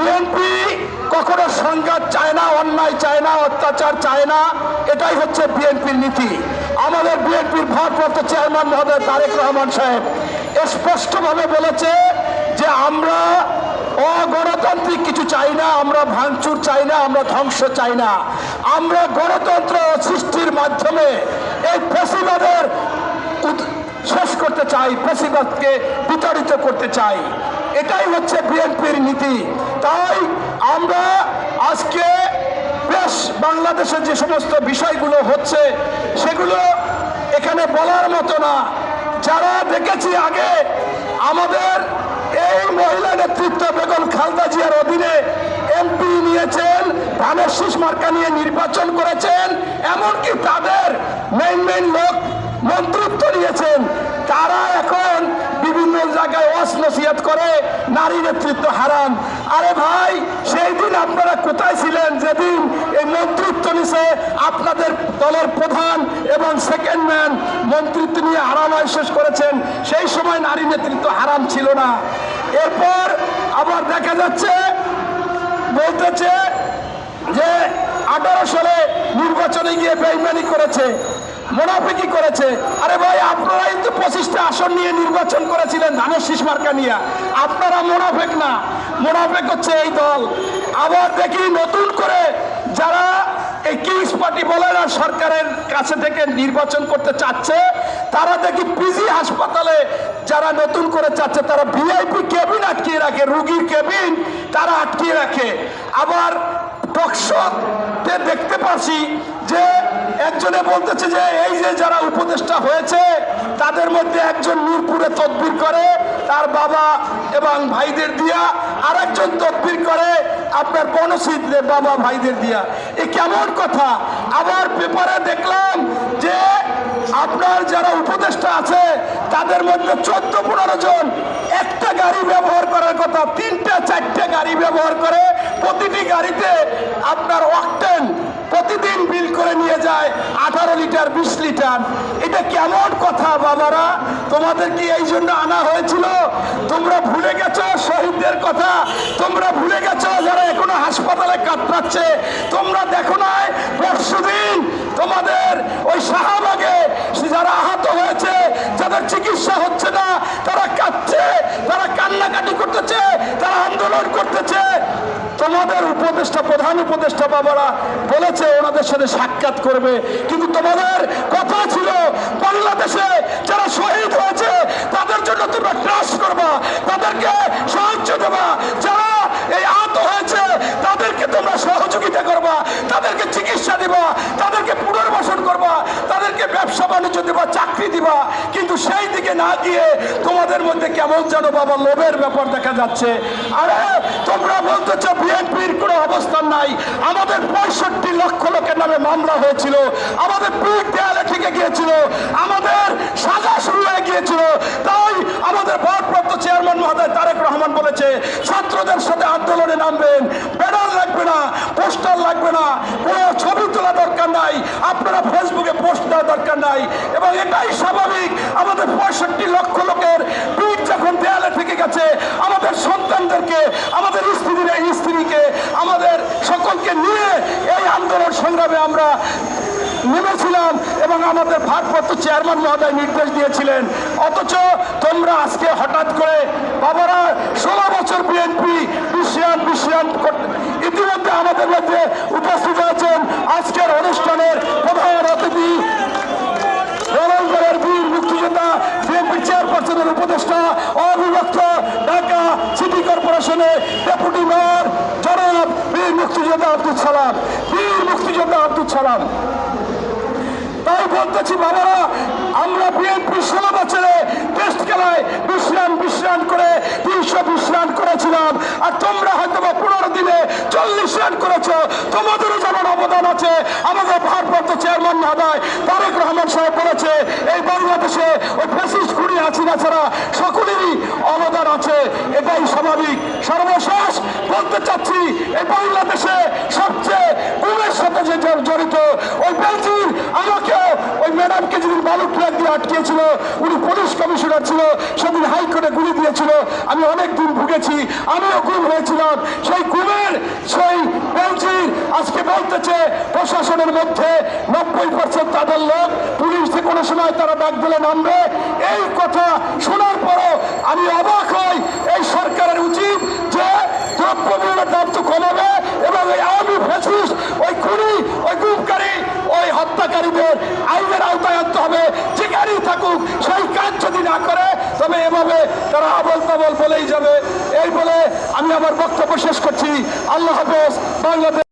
BNP কখনো সংঘাত চায় না, অন্যায় চায় না, অত্যাচার চায় না, এটাই হচ্ছে বিএনপির নীতি। আমাদের বিএনপির ভারপ্রাপ্ত চেয়ারম্যান মহোদয় তারেক রহমান সাহেব স্পষ্টভাবে বলেছে যে আমরা অগণতান্ত্রিক কিছু চাই না, আমরা ভাঙচুর চাই না, আমরা ধ্বংস চাই না। আমরা গণতন্ত্র সৃষ্টির মাধ্যমে এই ফেসিবাদের শেষ করতে চাই ফেসিবাদকে বিতাড়িত করতে চাই। এটাই হচ্ছে বিএনপির নীতি। তাই আমরা আজকে বেশ বাংলাদেশে যে সমস্ত বিষয়গুলো হচ্ছে, সেগুলো এখানে বলার মতো না। যারা দেখেছি আগে, আমাদের এই মহিলা নেতৃত্ব বেগম খালদা জিয়ার অধীনে এমপি নিয়েছেন, ধানের শীষ মার্কা নিয়ে নির্বাচন করেছেন, এমনকি তাদের মেইন মেইন লোক মন্ত্রিত্ব নিয়েছেন তারা এখন বিভিন্ন জায়গায় অশ্নসিয়াত করে নারী নেতৃত্ব হারান। আরে ভাই, সেই দিন আপনারা কোথায় ছিলেন? যেদিন এই মন্ত্রিত্ব নিছে আপনাদের দলের প্রধান এবং সেকেন্ড ম্যান মন্ত্রিত্ব নিয়ে হারামায় শেষ করেছেন। সেই সময় নারী নেতৃত্ব হারাম ছিল না। এরপর আবার দেখা যাচ্ছে, বলতেছে যে আঠারো সালে নির্বাচনে গিয়ে বেইমানি করেছে। মোনাফিকি করেছে। আরে ভাই আপনারাই তো পঁচিশটা আসন নিয়ে নির্বাচন করেছিলেন, ধানের শীষ মার্কা নিয়ে। আপনারা মোনাফেক না। মোনাফেক হচ্ছে এই দল। আবার দেখি নতুন করে যারা এই কিংস পার্টি বলে না, সরকারের কাছে থেকে নির্বাচন করতে চাচ্ছে, তারা দেখি পিজি হাসপাতালে যারা নতুন করে চাচ্ছে, তারা ভিআইপি কেবিন আটকিয়ে রাখে, রুগীর কেবিন তারা আটকিয়ে রাখে। আবার টকশোতে দেখতে পাচ্ছি যে একজনে বলতেছে যে এই যে যারা উপদেষ্টা হয়েছে, তাদের মধ্যে একজন মিরপুরে তদবির করে, তার বাবা এবং ভাইদের দিয়া আর একজন তদবির করে, আপনার বনশীদের বাবা ভাইদের দিয়া। এ কেমন কথা? আবার পেপারে দেখলাম যে আপনার যারা উপদেষ্টা আছে, তাদের মধ্যে চোদ্দ পনেরো জন একটা গাড়ি ব্যবহার করার কথা, তিনটা চারটে গাড়ি ব্যবহার করে প্রতিটি গাড়িতে আপনার অক্টেন প্রতিদিন বিল করে নিয়ে যায় আঠারো লিটার, বিশ লিটার। এটা কেমন কথা বাবারা? তোমাদের কি এই জন্য আনা হয়েছিল? তোমরা ভুলে গেছো শহীদদের কথা? তোমরা ভুলে গেছো যারা এখনও হাসপাতালে কাতরাচ্ছে? তোমরা দেখো নাই পরশুদিন তোমাদের ওই শাহবাগে যারা আহত হয়েছে, যাদের চিকিৎসা হচ্ছে না, তারা কাঁদছে, তারা কান্নাকাটি করতেছে, তারা আন্দোলন করতেছে। তোমাদের উপদেষ্টা, প্রধান উপদেষ্টা বাবারা বলেছে, ওনাদের সাথে সাক্ষাৎ করবে। কিন্তু তোমাদের কথা ছিল, বাংলাদেশে যারা শহীদ হয়েছে, তাদের জন্য তোমরা ট্রাস্ট করবা, তাদেরকে সাহায্য দেবা। যারা এই আহত হয়েছে, তাদেরকে তোমরা সহযোগিতা করবা, তাদেরকে চিকিৎসা দিবা, তাদেরকে পুনর্বাসন করবা, তাদেরকে ব্যবসা বাণিজ্য দিবা চাকরি দিবা, কিন্তু সেই দিকে না গিয়ে তোমাদের মধ্যে কেমন যেন বাবা লোভের ব্যাপার দেখা যাচ্ছে। আরে, তোমরা বলতেছ বিএনপির কোনো অবস্থান নাই। আমাদের পঁয়ষট্টি লক্ষ লোকের নামে মামলা হয়েছিল। আমাদের পিঠ দেয়ালে থেকে গিয়েছিল। আমাদের সাজা শুরু হয়ে গিয়েছিল। তাই আমাদের ভারপ্রাপ্ত চেয়ারম্যান মহোদয় তারেক রহমান বলেছে, ছাত্রদের সাথে আন্দোলনে নামবেন, ব্যানার লাগবে না, পোস্টার লাগবে না, কোনো ছবি তোলা দরকার নাই, আপনারা ফেসবুকে পোস্ট দেওয়া দরকার নাই। এবং এটাই স্বাভাবিক, আমাদের পঁয়ষট্টি লক্ষ লোকের পিঠ যখন দেয়ালে থেকে গেছে, আমাদের সন্তানদেরকে, আমাদের স্ত্রীদের স্ত্রীকে, আমাদের সকলকে নিয়ে এই আন্দোলন সংগ্রামে আমরা নেমেছিলাম এবং আমাদের ভারপ্রাপ্ত চেয়ারম্যান মহোদয় নির্দেশ দিয়েছিলেন। অথচ তোমরা আজকে হঠাৎ করে বাবারা ষোলো বছর বিএনপি বিশ্বায়ন বিশ্বায়ন ইতিমধ্যে আমাদের মধ্যে উপস্থিত হয়েছেন আজকের অনুষ্ঠানের প্রধান অতিথি রণঙ্গলের বীর মুক্তিযোদ্ধা বিএনপি চেয়ারপারসনের উপদেষ্টা অবিভক্ত ঢাকা সিটি কর্পোরেশনের ডেপুটি মেয়র জনাব বীর মুক্তিযোদ্ধা আব্দুল সালাম। বীর মুক্তিযোদ্ধা আব্দুল সালাম। তাই বলতেছি, বাবারা, আমরা বিএনপি ষোলো বছরে টেস্ট খেলায় বিশ্রাম বিশ্রাম করে তিনশো বিশ্রাম করেছিলাম, আর তোমরা হয়তো বা পনেরো দিনে চল্লিশ রান করেছ। তোমাদেরও অবদান আছে। আমাদের ভারপ্রাপ্ত চেয়ারম্যান মহোদয় তারেক রহমান সাহেব বলেছে, এই বাংলাদেশে ওই ফেসিস্ট খুঁড়ি হাসিনা ছাড়া সকলেরই অবদান আছে। এটাই স্বাভাবিক। সর্বশেষ বলতে চাচ্ছি, এই বাংলাদেশে সবচেয়ে গুমের সাথে যে জড়িত, ওই বেলজির আমাকে ওই ম্যাডামকে যদি বালু ট্রাক দিয়ে আটকিয়েছিল, উনি পুলিশ কমিশনার ছিল, সেদিন হাইকোর্টে গুলি দিয়েছিল। আমি অনেক দিন ভুগেছি, আমিও গুম হয়েছিলাম। সেই গুমের সেই বেলজির আজকে বলতেছে প্রশাসনের মধ্যে নব্বই পার্সেন্ট তাদের লোক, পুলিশ যে কোনো সময় তারা ডাক দিলে নামবে। এই কথা শোনার পরও আমি অবাক হই, এই সরকারের উচিত যে দ্রব্যমূল্যের দাম তো কমাবে এবং আওয়ামী ফ্যাসিস্ট, ওই খুনি, ওই ওই হত্যাকারীদের আইনের আওতায় আনতে হবে। যেখানেই থাকুক, সেই কাজ যদি না করে, তবে এভাবে তারা আবল তাবল বলেই যাবে। এই বলে আমি আমার বক্তব্য শেষ করছি। আল্লাহ হাফেজ, বাংলাদেশ